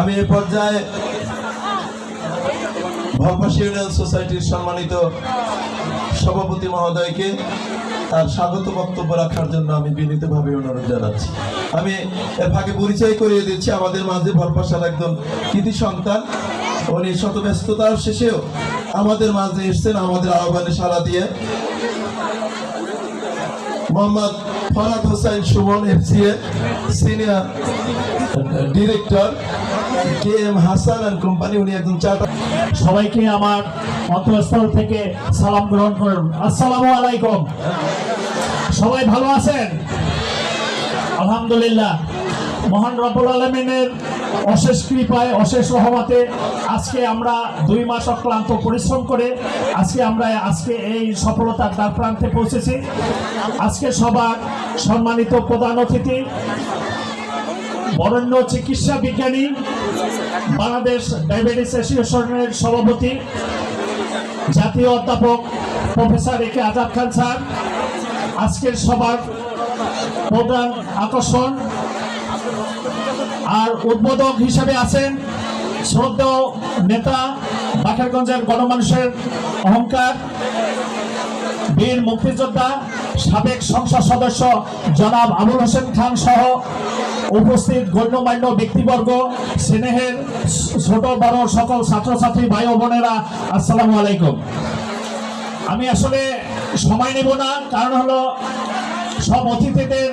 আমি এ পর্যায়ে ইউনিয়ন সোসাইটির সম্মানিত সভাপতি মহোদয়কে তার স্বাগত বক্তব্য রাখার জন্য আমি বিনীতভাবে অনুরোধ জানাচ্ছি। আমি এর ফাঁকে পরিচয় করিয়ে দিচ্ছি আমাদের মাঝে ভলপাশার একজন কৃতি সন্তান। উনি শত ব্যস্ততার শেষেও আমাদের মাঝে এসছেন, আমাদের আহ্বানে সাড়া দিয়ে। Mohammad Farad Hossain Suman FCA, senior director. K M Hasan company উনি একজন চার্টার সবাইকে আমার অন্তঃস্থল থেকে সালাম গ্রহণ করুন। আসসালামু আলাইকুম। সবাই ভালো আছেন? আলহামদুলিল্লাহ। মহান আলমিনের অশেষ কৃপায়, অশেষ রহমতে আজকে আমরা দুই মাস অক্লান্ত পরিশ্রম করে আজকে আমরা, আজকে এই সফলতার দ্বার প্রান্তে পৌঁছেছি। আজকে সবার সম্মানিত প্রধান অতিথি বরেণ্য চিকিৎসা বিজ্ঞানী, বাংলাদেশ ডায়াবেটিস অ্যাসোসিয়েশনের সভাপতি, জাতীয় অধ্যাপক professor A K Azad Khan sir. আজকের সবার প্রধান আকর্ষণ আর উদ্বোধক হিসেবে আছেন শ্রদ্ধেয় নেতা বাকেরগঞ্জের গণমানুষের অহংকার বীর মুক্তিযোদ্ধা, সাবেক সংসদ সদস্য জনাব আবুল হোসেন খান সহ উপস্থিত গণ্যমান্য ব্যক্তিবর্গ, স্নেহের ছোট বড় সকল ছাত্রছাত্রী, ভাই বোনেরা, আসসালামু আলাইকুম। আমি আসলে সময় নেব না, কারণ হলো সব অতিথিদের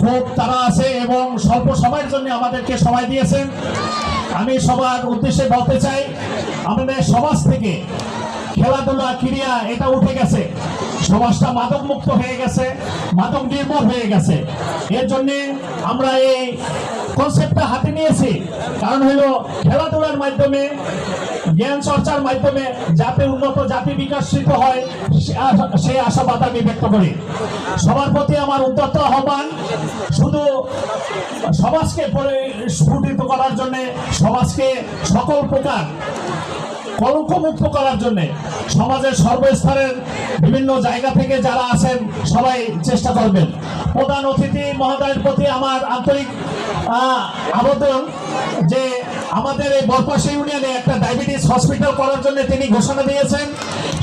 খুব তারা আছে এবং স্বল্প সময়ের জন্য আমাদেরকে সময় দিয়েছেন। আমি সবার উদ্দেশ্যে বলতে চাই, আমাদের সমাজ থেকে খেলাধুলা ক্রিয়া এটা উঠে গেছে। সমাজটা মাদক মুক্ত হয়ে গেছে, মাদক নির্মূল হয়ে গেছে। এর জন্য আমরা এই কনসেপ্টটা হাতে নিয়েছি। কারণ হলো খেলাধুলার মাধ্যমে, জ্ঞান চর্চার মাধ্যমে যাতে উন্নত জাতি বিকাশিত হয় সেই আশাবাদ আমি ব্যক্ত করি। সবার প্রতি আমার উদ্যত আহ্বান, শুধু সমাজকে স্ফুটিত করার জন্যে সমাজকে সকল প্রকার কলঙ্কমুক্ত করার জন্য সমাজের সর্বস্তরের বিভিন্ন জায়গা থেকে যারা আছেন, সবাই চেষ্টা করবেন। প্রধান অতিথি মহোদয়ের প্রতি আমার আন্তরিক আবেদন যে আমাদের এই বরপাশা ইউনিয়নে একটা ডায়াবেটিস হসপিটাল করার জন্য তিনি ঘোষণা দিয়েছেন।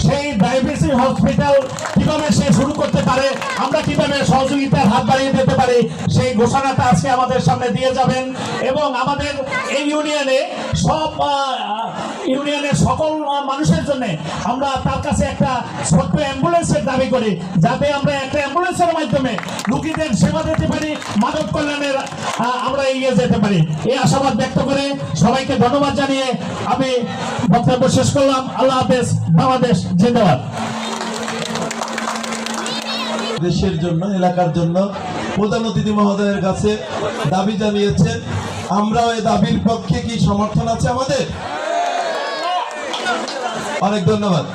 সেই ডায়াবেটিস হসপিটাল কীভাবে সে শুরু করতে পারে, আমরা কীভাবে সহযোগিতার হাত বাড়িয়ে দিতে পারি, সেই ঘোষণাটা আজকে আমাদের সামনে দিয়ে যাবেন। এবং আমাদের এই ইউনিয়নে সব ইউনিয়নের সকল মানুষের জন্য আমরা তার কাছে একটা ছোট্ট অ্যাম্বুলেন্সের দাবি করি, যাতে আমরা একটা অ্যাম্বুলেন্সের মাধ্যমে রুগীদের সেবা দিতে পারি, মানব কল্যাণের আমরা এগিয়ে যেতে পারি। এই আশাবাদ ব্যক্ত করে সবাইকে ধন্যবাদ জানিয়ে আমি বক্তব্য শেষ করলাম। আল্লাহ হাফেজ, বাংলাদেশ, জিন্দাবাদ। দেশের জন্য, এলাকার জন্য প্রধান অতিথি মহোদয়ের কাছে দাবি জানিয়েছেন, আমরাও এই দাবির পক্ষে কি সমর্থন আছে আমাদের? অনেক ধন্যবাদ।